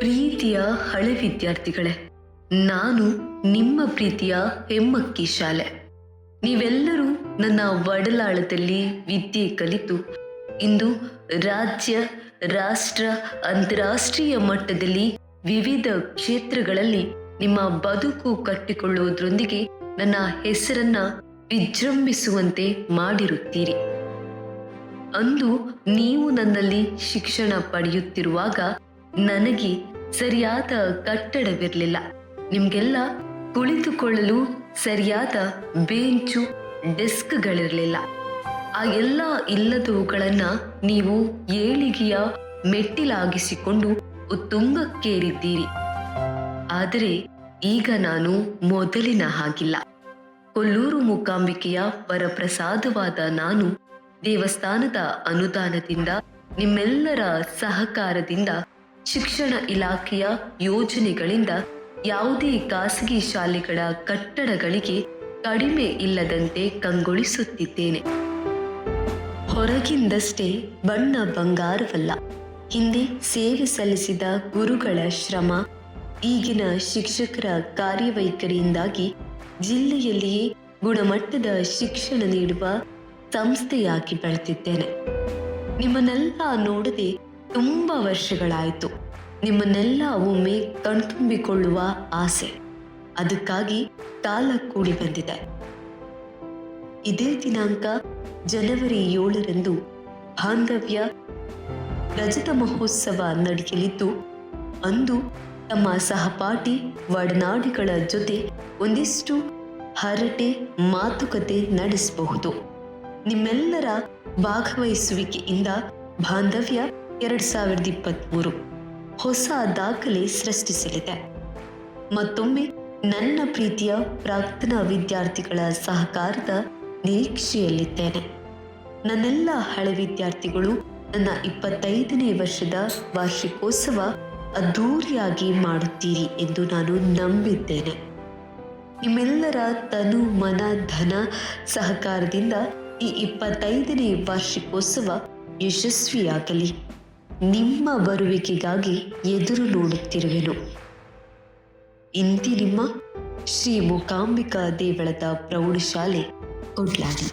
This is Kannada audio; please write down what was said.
ಪ್ರೀತಿಯ ಹಳೆ ವಿದ್ಯಾರ್ಥಿಗಳೇ, ನಾನು ನಿಮ್ಮ ಪ್ರೀತಿಯ ಹೆಮ್ಮಕ್ಕಿ ಶಾಲೆ. ನೀವೆಲ್ಲರೂ ನನ್ನ ಒಡಲಾಳದಲ್ಲಿ ವಿದ್ಯೆ ಕಲಿತು, ಇಂದು ರಾಜ್ಯ, ರಾಷ್ಟ್ರ, ಅಂತಾರಾಷ್ಟ್ರೀಯ ಮಟ್ಟದಲ್ಲಿ ವಿವಿಧ ಕ್ಷೇತ್ರಗಳಲ್ಲಿ ನಿಮ್ಮ ಬದುಕು ಕಟ್ಟಿಕೊಳ್ಳುವುದರೊಂದಿಗೆ ನನ್ನ ಹೆಸರನ್ನ ವಿಜೃಂಭಿಸುವಂತೆ ಮಾಡಿರುತ್ತೀರಿ. ಅಂದು ನೀವು ನನ್ನಲ್ಲಿ ಶಿಕ್ಷಣ ಪಡೆಯುತ್ತಿರುವಾಗ ನನಗೆ ಸರಿಯಾದ ಕಟ್ಟಡವಿರಲಿಲ್ಲ. ನಿಮ್ಗೆಲ್ಲ ಕುಳಿತುಕೊಳ್ಳಲು ಸರಿಯಾದ ಬೆಂಚು, ಡೆಸ್ಕ್ಗಳಿರಲಿಲ್ಲ. ಆ ಎಲ್ಲ ಇಲ್ಲದವುಗಳನ್ನ ನೀವು ಏಳಿಗೆಯ ಮೆಟ್ಟಿಲಾಗಿಸಿಕೊಂಡು ಉತ್ತುಂಗಕ್ಕೇರಿದ್ದೀರಿ. ಆದರೆ ಈಗ ನಾನು ಮೊದಲಿನ ಹಾಗಿಲ್ಲ. ಕೊಲ್ಲೂರು ಮೂಕಾಂಬಿಕೆಯ ವರಪ್ರಸಾದವಾದ ನಾನು ದೇವಸ್ಥಾನದ ಅನುದಾನದಿಂದ ನಿಮ್ಮೆಲ್ಲರ ಸಹಕಾರದಿಂದ ಶಿಕ್ಷಣ ಇಲಾಖೆಯ ಯೋಜನೆಗಳಿಂದ ಯಾವುದೇ ಖಾಸಗಿ ಶಾಲೆಗಳ ಕಟ್ಟಡಗಳಿಗೆ ಕಡಿಮೆ ಇಲ್ಲದಂತೆ ಕಂಗೊಳಿಸುತ್ತಿದ್ದೇನೆ. ಹೊರಗಿಂದಷ್ಟೇ ಬಣ್ಣ ಬಂಗಾರವಲ್ಲ. ಹಿಂದೆ ಸೇವೆ ಸಲ್ಲಿಸಿದ ಗುರುಗಳ ಶ್ರಮ, ಈಗಿನ ಶಿಕ್ಷಕರ ಕಾರ್ಯವೈಖರಿಯಿಂದಾಗಿ ಜಿಲ್ಲೆಯಲ್ಲಿಯೇ ಗುಣಮಟ್ಟದ ಶಿಕ್ಷಣ ನೀಡುವ ಸಂಸ್ಥೆಯಾಗಿ ಬೆಳೆದಿದ್ದೇನೆ. ನಿಮ್ಮನ್ನೆಲ್ಲ ನೋಡದೆ ತುಂಬ ವರ್ಷಗಳಾಯಿತು. ನಿಮ್ಮನ್ನೆಲ್ಲ ಒಮ್ಮೆ ಕಣ್ತುಂಬಿಕೊಳ್ಳುವ ಆಸೆ. ಅದಕ್ಕಾಗಿ ಕಾಲ ಕೂಡಿ ಬಂದಿದೆ. ಇದೇ ದಿನಾಂಕ ಜನವರಿ ಏಳರಂದು ಬಾಂಧವ್ಯ ರಜತ ಮಹೋತ್ಸವ ನಡೆಯಲಿದ್ದು, ಅಂದು ತಮ್ಮ ಸಹಪಾಠಿ ಒಡನಾಡಿಗಳ ಜೊತೆ ಒಂದಿಷ್ಟು ಹರಟೆ ಮಾತುಕತೆ ನಡೆಸಬಹುದು. ನಿಮ್ಮೆಲ್ಲರ ಭಾಗವಹಿಸುವಿಕೆಯಿಂದ ಬಾಂಧವ್ಯ ಎರಡ್ ಸಾವಿರದ ಇಪ್ಪತ್ತ್ಮೂರು ಹೊಸ ದಾಖಲೆ ಸೃಷ್ಟಿಸಲಿದೆ. ಮತ್ತೊಮ್ಮೆ ನನ್ನ ಪ್ರೀತಿಯ ಪ್ರಾಕ್ತನ ವಿದ್ಯಾರ್ಥಿಗಳ ಸಹಕಾರದ ನಿರೀಕ್ಷೆಯಲ್ಲಿದ್ದೇನೆ. ನನ್ನೆಲ್ಲ ಹಳೆ ವಿದ್ಯಾರ್ಥಿಗಳು ನನ್ನ ಇಪ್ಪತ್ತೈದನೇ ವರ್ಷದ ವಾರ್ಷಿಕೋತ್ಸವ ಅದ್ಧೂರಿಯಾಗಿ ಮಾಡುತ್ತೀರಿ ಎಂದು ನಾನು ನಂಬಿದ್ದೇನೆ. ನಿಮ್ಮೆಲ್ಲರ ತನು ಮನ ಧನ ಸಹಕಾರದಿಂದ ಈ ಇಪ್ಪತ್ತೈದನೇ ವಾರ್ಷಿಕೋತ್ಸವ ಯಶಸ್ವಿಯಾಗಲಿ. ನಿಮ್ಮ ಬರುವಿಕೆಗಾಗಿ ಎದುರು ನೋಡುತ್ತಿರುವೆನು. ಇಂತಿ ನಿಮ್ಮ ಶ್ರೀ ಮೂಕಾಂಬಿಕಾ ದೇವಳದ ಪ್ರೌಢಶಾಲೆ ಕೊಡ್ಲಾಡಿ